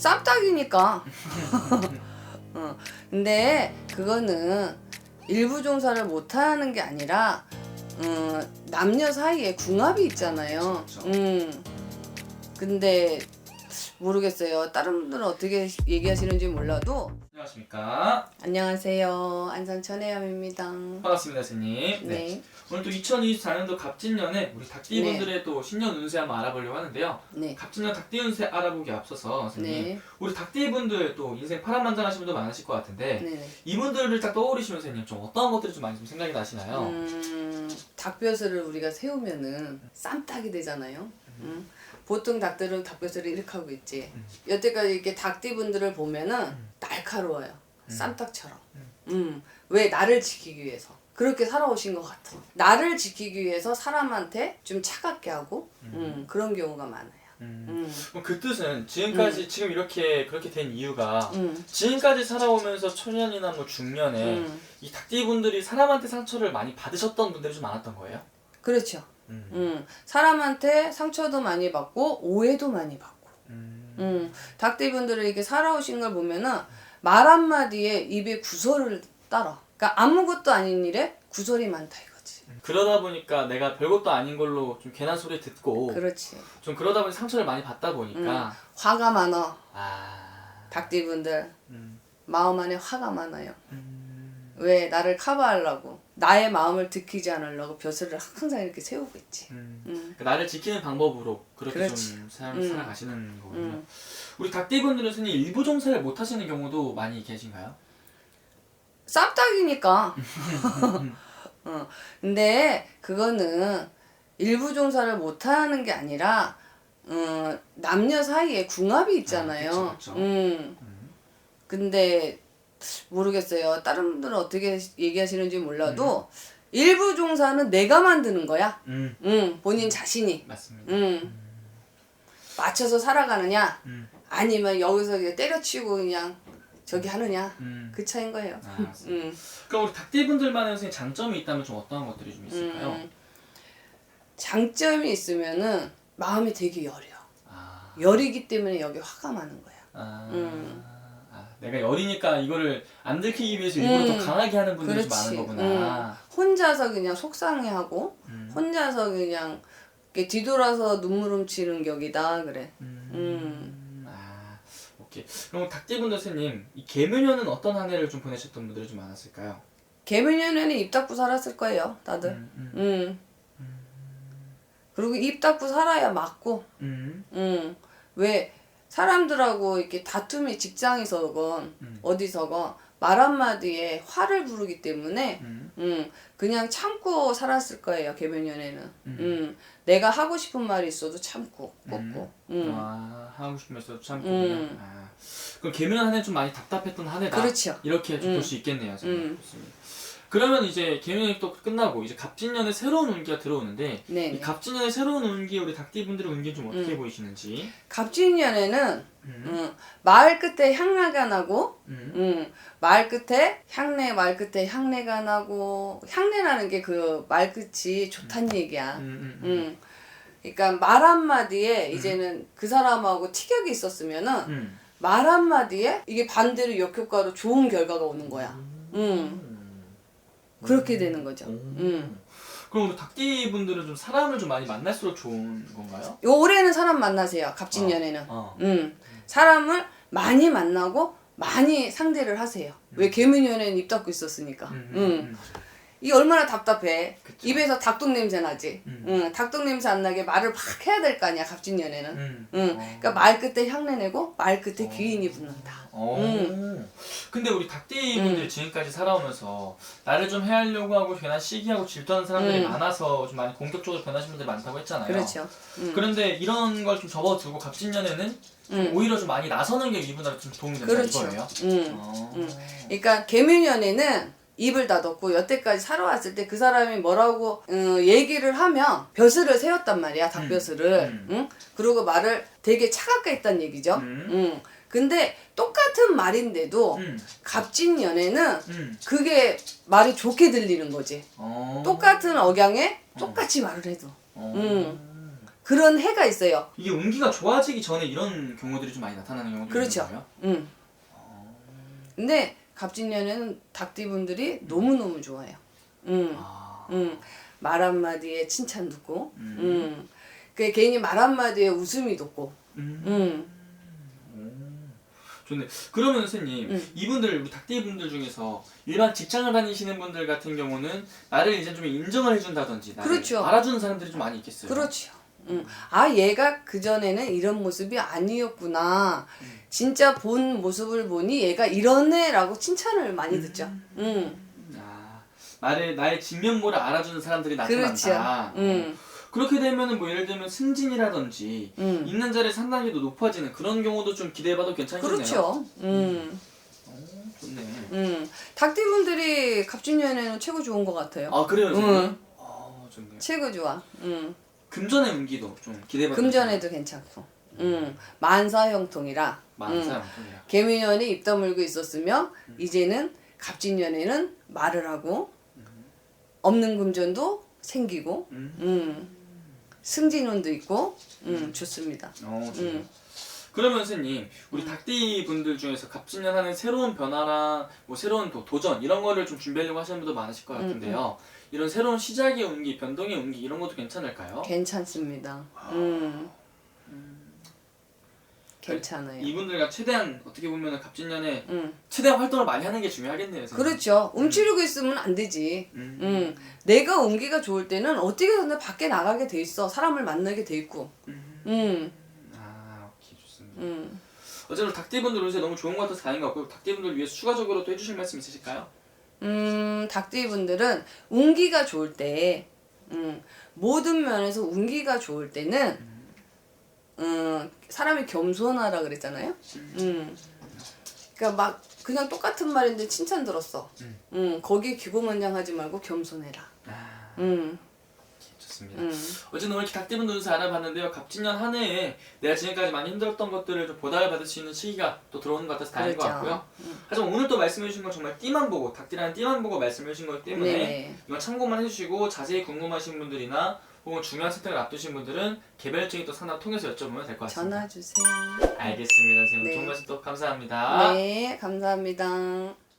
쌈딱이니까. 어, 근데 그거는 일부 종사를 못하는 게 아니라 어, 남녀 사이에 궁합이 있잖아요. 음. 근데 모르겠어요. 다른 분들은 어떻게 얘기하시는지 몰라도 안녕하십니까. 안녕하세요. 안산 천혜ям입니다. 반갑습니다, 선생님. 네. 오늘 또 2024년도 갑진년에 우리 닭띠분들의 또 신년 운세 한번 알아보려고 하는데요. 네. 갑진년 닭띠 운세 알아보기 앞서서 선생님, 네. 우리 닭띠분들 또 인생 파란만장하신 분들 많으실 것 같은데 네. 이분들을 딱 떠오르시면 선생님 좀 어떤 것들이 좀 많이 좀 생각이 나시나요? 음, 닭뼈슬을 우리가 세우면은 쌈딱이 되잖아요. 음. 보통 닭들은 닭뼈슬을 이렇게 하고 있지. 음. 여태까지 이렇게 닭띠분들을 보면은 날카로워요. 쌈딱처럼. 음. 왜 나를 지키기 위해서. 그렇게 살아오신 것 같아. 나를 지키기 위해서 사람한테 좀 차갑게 하고 음, 그런 경우가 많아요. 음. 음. 그 뜻은 지금까지 지금 이렇게 그렇게 된 이유가 음. 지금까지 살아오면서 초년이나 뭐 중년에 음. 이 닭띠분들이 사람한테 상처를 많이 받으셨던 분들이 좀 많았던 거예요? 그렇죠. 음. 음. 사람한테 상처도 많이 받고 오해도 많이 받고. 음. 음, 닭띠분들을 이렇게 살아오신 걸 보면은 말 한마디에 입에 구설을 따라. 그러니까 아무것도 아닌 일에 구설이 많다 이거지. 그러다 보니까 내가 별것도 아닌 걸로 좀 괜한 소리 듣고 그렇지. 좀 그러다 보니 상처를 많이 받다 보니까 화가 많아. 아 닭띠분들 음. 마음 안에 화가 많아요. 음. 왜 나를 커버하려고 나의 마음을 들키지 않으려고 벼슬을 항상 이렇게 세우고 있지. 음. 음. 그러니까 나를 지키는 방법으로 그렇게 그렇지. 좀 살, 음. 살아가시는 거군요. 음. 우리 닭띠분들은 일부 종사를 못 하시는 경우도 많이 계신가요? 쌈딱이니까. 어. 근데 그거는 일부 종사를 못 하는 게 아니라 어, 남녀 사이에 궁합이 있잖아요. 아, 그쵸, 그쵸. 음. 근데 모르겠어요. 다른 분들은 어떻게 얘기하시는지 몰라도 일부 종사는 내가 만드는 거야. 음 음, 본인 자신이. 맞습니다. 음. 맞춰서 살아가느냐, 음. 아니면 여기서 그냥 때려치고 그냥 저기 하느냐. 음. 그 차인 거예요. 아, 맞습니다. 음. 그럼 우리 닭띠분들만의 선생님 장점이 있다면 좀 어떤 것들이 좀 있을까요? 음, 장점이 있으면은 마음이 되게 여려. 아, 열이기 때문에 여기 화가 많은 거야. 아, 음. 아, 내가 열이니까 이거를 안 들키기 위해서 일부러 음. 더 강하게 하는 분들이 좀. 많은 거구나. 음. 혼자서 그냥 속상해하고 음. 혼자서 그냥 이렇게 뒤돌아서 눈물 훔치는 격이다 그래. 음. 음. 아, 오케이. 그럼 닭띠분들 선생님, 이 개묘년은 어떤 한 해를 좀 보내셨던 분들이 좀 많았을까요? 개미년에는 입 닫고 살았을 거예요, 다들. 음, 음. 그리고 입 닫고 살아야 맞고. 음. 음. 왜 사람들하고 이렇게 다툼이 직장에서건 음. 어디서건 말 한마디에 화를 부르기 때문에 음. 음, 그냥 참고 살았을 거예요, 개변년에는. 음. 음. 내가 하고 싶은 말이 있어도 참고, 꾹고. 음. 아, 하고 싶으면서 참 음. 아, 그럼 개묘년 한해 좀 많이 답답했던 한 해다. 그렇죠. 이렇게 좀볼 음. 수 있겠네요. 음. 좋습니다. 그러면 이제 또 끝나고 이제 갑진년에 새로운 운기가 들어오는데 네. 이 갑진년에 새로운 운기 우리 닭띠분들의 운기 좀 어떻게 음. 보이시는지. 갑진년에는 음. 음, 마을 끝에 향내가 나고, 음. 음, 마을 끝에 향내, 마을 끝에 향내가 나고, 향내라는 게 그 말 끝이 좋다는 얘기야. 음, 음, 음. 음. 그러니까 말 한마디에 이제는 그 사람하고 티격이 있었으면은 음. 말 한마디에 이게 반대로 역효과로 좋은 결과가 오는 거야. 음. 음. 그렇게 되는 거죠. 음. 음. 그럼 우리 닭띠 분들은 좀 사람을 좀 많이 만날수록 좋은 건가요? 요 올해는 사람 만나세요. 갑진년에는. 어. 음. 사람을 많이 만나고 많이 상대를 하세요. 왜 개미년에는 입 닫고 있었으니까. 음, 음. 음, 음. 이 얼마나 답답해. 그쵸. 입에서 닭똥 냄새 나지. 음. 응, 닭똥 냄새 안 나게 말을 막 해야 될 거 아니야, 갑진년에는. 음. 응. 어. 그러니까 말 끝에 향내 내고 말 끝에 어. 귀인이 붙는다. 어. 음. 근데 우리 닭띠분들이 지금까지 살아오면서 나를 좀 해하려고 하고 괜한 시기하고 질투하는 사람들이 음. 많아서 좀 많이 공격적으로 변하신 분들이 많다고 했잖아요. 그렇죠. 음. 그런데 이런 걸 좀 접어두고 갑진년에는 음. 오히려 좀 많이 나서는 게 이분들한테 좀 도움이 된다 그렇죠. 이거예요. 음. 어. 음. 그러니까 개미년에는 입을 닫았고 여태까지 살아왔을 때 그 사람이 뭐라고 어, 얘기를 하면 벼슬을 세웠단 말이야 닭벼슬을 음. 응? 그리고 말을 되게 차갑게 했단 얘기죠 음. 응. 근데 똑같은 말인데도 음. 갑진년에는 음. 그게 말이 좋게 들리는 거지 어. 똑같은 억양에 똑같이 말을 해도 어. 음. 그런 해가 있어요. 이게 운기가 좋아지기 전에 이런 경우들이 좀 많이 나타나는 경우도 그렇죠. 있는 거예요? 음. 근데 갑진년에는 닭띠분들이 너무너무 좋아요. 음. 아, 음. 말 한마디에 칭찬 듣고, 음. 음. 그 개인이 말 한마디에 웃음이 돋고, 음. 음. 좋네. 그러면 선생님, 음. 이분들 우리 닭띠 분들 중에서 일반 직장을 다니시는 분들 같은 경우는 나를 이제 좀 인정을 해준다든지 나를 그렇죠. 알아주는 사람들이 좀 많이 있겠어요. 그렇죠. 음. 아, 얘가 그전에는 이런 모습이 아니었구나. 진짜 본 모습을 보니 얘가 이러네라고 칭찬을 많이 듣죠. 음. 아, 나를 나의 진면모를 알아주는 사람들이 그렇죠. 나타난다. 음. 그렇게 되면은 뭐 예를 들면 승진이라든지 음. 있는 자리 상당히 더 높아지는 그런 경우도 좀 기대해봐도 괜찮겠네요. 그렇죠. 음. 좋네. 음. 닭띠분들이 갑진년에는 최고 좋은 것 같아요. 아 그래요, 선생님? 음. 아 좋네요. 최고 좋아. 음. 금전의 운기도 좀 기대해봐도 금전에도 괜찮고. 음. 만사형통이라. 음. 개미년이 입 다물고 있었으며 이제는 갑진년에는 말을 하고 없는 금전도 생기고 음. 음. 승진운도 있고 음, 좋습니다. 어, 좋네요. 음. 그러면 선생님 우리 닭띠 분들 중에서 갑진년 하는 새로운 변화랑 뭐 새로운 도, 도전 이런 거를 좀 준비하려고 하시는 분도 많으실 것 같은데요. 이런 새로운 시작의 운기, 변동의 운기 이런 것도 괜찮을까요? 괜찮습니다. 음. 괜찮아요. 이분들과 최대한 어떻게 보면 갑진년에 음. 최대한 활동을 많이 하는 게 중요하겠네요. 선생님. 그렇죠. 움츠리고 있으면 안 되지. 음. 음. 내가 운기가 좋을 때는 어떻게든 밖에 나가게 돼 있어. 사람을 만나게 돼 있고. 음. 아, 오케이 좋습니다. 음. 어쨌든 닭띠분들 요새 너무 좋은 것 같아서 다행인 것 같고 닭띠분들 위해서 추가적으로 또 해주실 말씀 있으실까요? 음, 닭띠분들은 운기가 좋을 때, 음, 모든 면에서 운기가 좋을 때는, 음, 사람이 겸손하라 그랬잖아요. 음, 그러니까 막 그냥 똑같은 말인데 칭찬 들었어. 음, 거기에 기고만장하지 말고 겸손해라. 아, 음, 좋습니다. 음, 어쨌든 오늘 닭띠분들 요새 알아봤는데요. 갑진년 한 해에 내가 지금까지 많이 힘들었던 것들을 좀 보답을 받을 수 있는 시기가 또 들어오는 것 같아서 다행인 것 그렇죠. 같고요. 하지만 오늘 또 말씀해주신 건 정말 띠만 보고 닭띠라는 띠만 보고 말씀해주신 거기 때문에 네. 이건 참고만 해주시고 자세히 궁금하신 분들이나 혹은 중요한 선택을 앞두신 분들은 개별적인 또 상담 통해서 여쭤보면 될 것 같습니다. 전화 주세요. 알겠습니다. 선생님 네. 좋은 말씀 또 감사합니다. 네, 감사합니다.